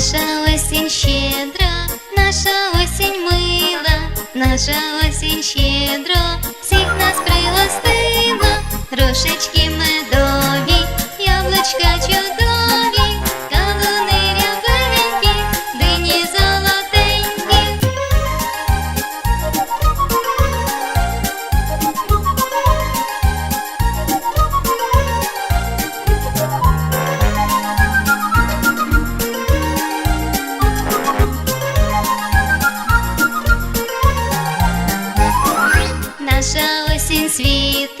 Наша осень щедра, наша осінь мила, наша осінь щедро, всіх нас пригостила, трошечки. наша осінь світ.